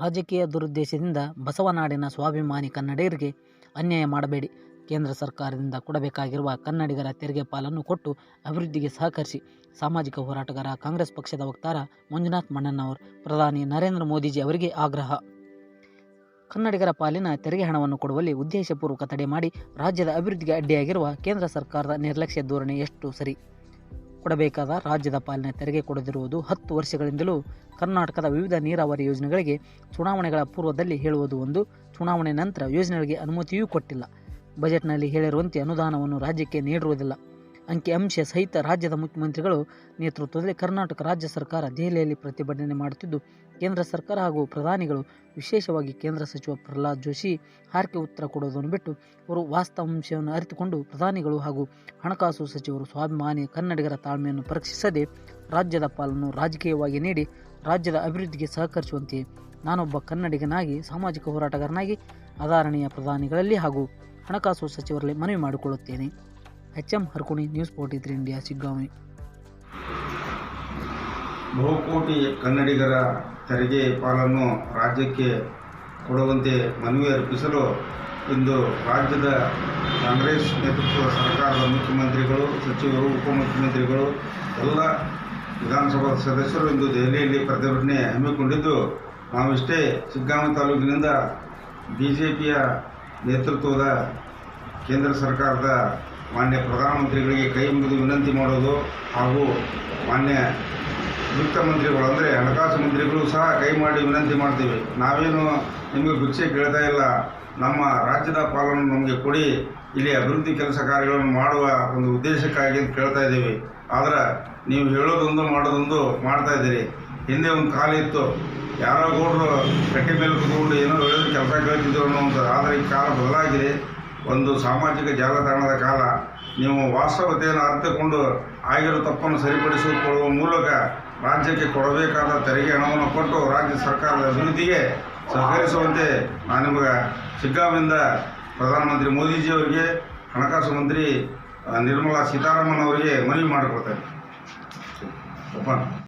ರಾಜಕೀಯ ದುರುದ್ದೇಶದಿಂದ ಬಸವನಾಡಿನ ಸ್ವಾಭಿಮಾನಿ ಕನ್ನಡಿಗರಿಗೆ ಅನ್ಯಾಯ ಮಾಡಬೇಡಿ. ಕೇಂದ್ರ ಸರ್ಕಾರದಿಂದ ಕೊಡಬೇಕಾಗಿರುವ ಕನ್ನಡಿಗರ ತೆರಿಗೆ ಪಾಲನ್ನು ಕೊಟ್ಟು ಅಭಿವೃದ್ಧಿಗೆ ಸಹಕರಿಸಿ ಸಾಮಾಜಿಕ ಹೋರಾಟಗಾರ ಕಾಂಗ್ರೆಸ್ ಪಕ್ಷದ ವಕ್ತಾರ ಮಂಜುನಾಥ್ ಮಣ್ಣಣ್ಣವರ್ ಪ್ರಧಾನಿ ನರೇಂದ್ರ ಮೋದಿಜಿ ಅವರಿಗೆ ಆಗ್ರಹ. ಕನ್ನಡಿಗರ ಪಾಲಿನ ತೆರಿಗೆ ಹಣವನ್ನು ಕೊಡುವಲ್ಲಿ ಉದ್ದೇಶಪೂರ್ವಕ ತಡೆ ಮಾಡಿ ರಾಜ್ಯದ ಅಭಿವೃದ್ಧಿಗೆ ಅಡ್ಡಿಯಾಗಿರುವ ಕೇಂದ್ರ ಸರ್ಕಾರದ ನಿರ್ಲಕ್ಷ್ಯ ಧೋರಣೆ ಎಷ್ಟು ಸರಿ? ಕೊಡಬೇಕಾದ ರಾಜ್ಯದ ಪಾಲಿನ ತೆರಿಗೆ ಕೊಡದಿರುವುದು ಹತ್ತು ವರ್ಷಗಳಿಂದಲೂ ಕರ್ನಾಟಕದ ವಿವಿಧ ನೀರಾವರಿ ಯೋಜನೆಗಳಿಗೆ ಚುನಾವಣೆಗಳ ಪೂರ್ವದಲ್ಲಿ ಹೇಳುವುದು ಒಂದು. ಚುನಾವಣೆ ನಂತರ ಯೋಜನೆಗಳಿಗೆ ಅನುಮತಿಯೂ ಕೊಟ್ಟಿಲ್ಲ. ಬಜೆಟ್ನಲ್ಲಿ ಹೇಳಿರುವಂತೆ ಅನುದಾನವನ್ನು ರಾಜ್ಯಕ್ಕೆ ನೀಡಿರುವುದಿಲ್ಲ. ಅಂಕಿಅಂಶ ಸಹಿತ ರಾಜ್ಯದ ಮುಖ್ಯಮಂತ್ರಿಗಳು ನೇತೃತ್ವದಲ್ಲಿ ಕರ್ನಾಟಕ ರಾಜ್ಯ ಸರ್ಕಾರ ದೆಹಲಿಯಲ್ಲಿ ಪ್ರತಿಭಟನೆ ಮಾಡುತ್ತಿದ್ದು, ಕೇಂದ್ರ ಸರ್ಕಾರ ಹಾಗೂ ಪ್ರಧಾನಿಗಳು, ವಿಶೇಷವಾಗಿ ಕೇಂದ್ರ ಸಚಿವ ಪ್ರಹ್ಲಾದ್ ಜೋಶಿ ಹಾರಿಕೆ ಉತ್ತರ ಕೊಡುವುದನ್ನು ಬಿಟ್ಟು ಅವರು ವಾಸ್ತವಾಂಶವನ್ನು ಅರಿತುಕೊಂಡು ಪ್ರಧಾನಿಗಳು ಹಾಗೂ ಹಣಕಾಸು ಸಚಿವರು ಸ್ವಾಭಿಮಾನಿ ಕನ್ನಡಿಗರ ತಾಳ್ಮೆಯನ್ನು ಪರೀಕ್ಷಿಸದೆ ರಾಜ್ಯದ ಪಾಲನ್ನು ರಾಜಕೀಯವಾಗಿ ನೀಡಿ ರಾಜ್ಯದ ಅಭಿವೃದ್ಧಿಗೆ ಸಹಕರಿಸುವಂತೆ ನಾನೊಬ್ಬ ಕನ್ನಡಿಗನಾಗಿ, ಸಾಮಾಜಿಕ ಹೋರಾಟಗಾರನಾಗಿ ಆಧಾರಣೀಯ ಪ್ರಧಾನಿಗಳಲ್ಲಿ ಹಾಗೂ ಹಣಕಾಸು ಸಚಿವರಲ್ಲಿ ಮನವಿ ಮಾಡಿಕೊಳ್ಳುತ್ತೇನೆ. H M Harkuni news forty three India ಸಿಗ್ಗಾಮಿ ಬಹುಕೋಟಿ ಕನ್ನಡಿಗರ ತೆರಿಗೆ ಪಾಲನ್ನು ರಾಜ್ಯಕ್ಕೆ ಕೊಡುವಂತೆ ಮನವಿ ಅರ್ಪಿಸಲು ಇಂದು ರಾಜ್ಯದ ಕಾಂಗ್ರೆಸ್ ನೇತೃತ್ವದ ಸರ್ಕಾರದ ಮುಖ್ಯಮಂತ್ರಿಗಳು, ಸಚಿವರು, ಉಪಮುಖ್ಯಮಂತ್ರಿಗಳು, ಎಲ್ಲ ವಿಧಾನಸಭಾ ಸದಸ್ಯರು ಇಂದು ದೆಹಲಿಯಲ್ಲಿ ಪ್ರತಿಭಟನೆ ಹಮ್ಮಿಕೊಂಡಿದ್ದು, ನಾವಿಷ್ಟೇ ಸಿಗ್ಗಾಮಿ ತಾಲೂಕಿನಿಂದ ಬಿ ಜೆ ಪಿಯ ನೇತೃತ್ವದ ಕೇಂದ್ರ ಸರ್ಕಾರದ ಮಾನ್ಯ ಪ್ರಧಾನಮಂತ್ರಿಗಳಿಗೆ ಕೈ ಮುಗಿದು ವಿನಂತಿ ಮಾಡೋದು ಹಾಗೂ ಮಾನ್ಯ ವಿತ್ತ ಮಂತ್ರಿಗಳು, ಅಂದರೆ ಹಣಕಾಸು ಮಂತ್ರಿಗಳು ಸಹ ಕೈ ಮಾಡಿ ವಿನಂತಿ ಮಾಡ್ತೀವಿ. ನಾವೇನು ನಿಮಗೆ ಭಿಕ್ಷೆ ಕೇಳ್ತಾ ಇಲ್ಲ. ನಮ್ಮ ರಾಜ್ಯದ ಪಾಲನ್ನು ನಮಗೆ ಕೊಡಿ. ಇಲ್ಲಿ ಅಭಿವೃದ್ಧಿ ಕೆಲಸ ಕಾರ್ಯಗಳನ್ನು ಮಾಡುವ ಒಂದು ಉದ್ದೇಶಕ್ಕಾಗಿ ಅಂತ ಕೇಳ್ತಾ ಇದ್ದೀವಿ. ಆದರೆ ನೀವು ಹೇಳೋದೊಂದು ಮಾಡೋದೊಂದು ಮಾಡ್ತಾ ಇದ್ದೀರಿ. ಹಿಂದೆ ಒಂದು ಕಾಲ ಇತ್ತು. ಯಾರೋ ಗೌಡರು ಕಟ್ಟೆ ಮೇಲೆ ಕುತ್ಕೊಂಡು ಏನೋ ಹೇಳಿದ್ರೆ, ಕೆಲಸ ಕೇಳ್ತಿದ್ರು ಅನ್ನೋ ಆದರೆ ಈ ಕಾಲ ಬದಲಾಗಿದೆ. ಒಂದು ಸಾಮಾಜಿಕ ಜಾಲತಾಣದ ಕಾಲ, ನೀವು ವಾಸ್ತವತೆಯನ್ನು ಅರ್ಥಕೊಂಡು ಆಗಿರೋ ತಪ್ಪನ್ನು ಸರಿಪಡಿಸಿಕೊಳ್ಳುವ ಮೂಲಕ ರಾಜ್ಯಕ್ಕೆ ಕೊಡಬೇಕಾದ ತೆರಿಗೆ ಹಣವನ್ನು ಕೊಟ್ಟು ರಾಜ್ಯ ಸರ್ಕಾರದ ಅಭಿವೃದ್ಧಿಗೆ ಸಹಕರಿಸುವಂತೆ ನಾನು ನಿಮಗೆ ಸಿಗ್ಗಾವಿಂದ ಪ್ರಧಾನಮಂತ್ರಿ ಮೋದಿಜಿಯವರಿಗೆ, ಹಣಕಾಸು ಮಂತ್ರಿ ನಿರ್ಮಲಾ ಸೀತಾರಾಮನ್ ಅವರಿಗೆ ಮನವಿ ಮಾಡಿಕೊಡ್ತೇನೆ ಓಪನ್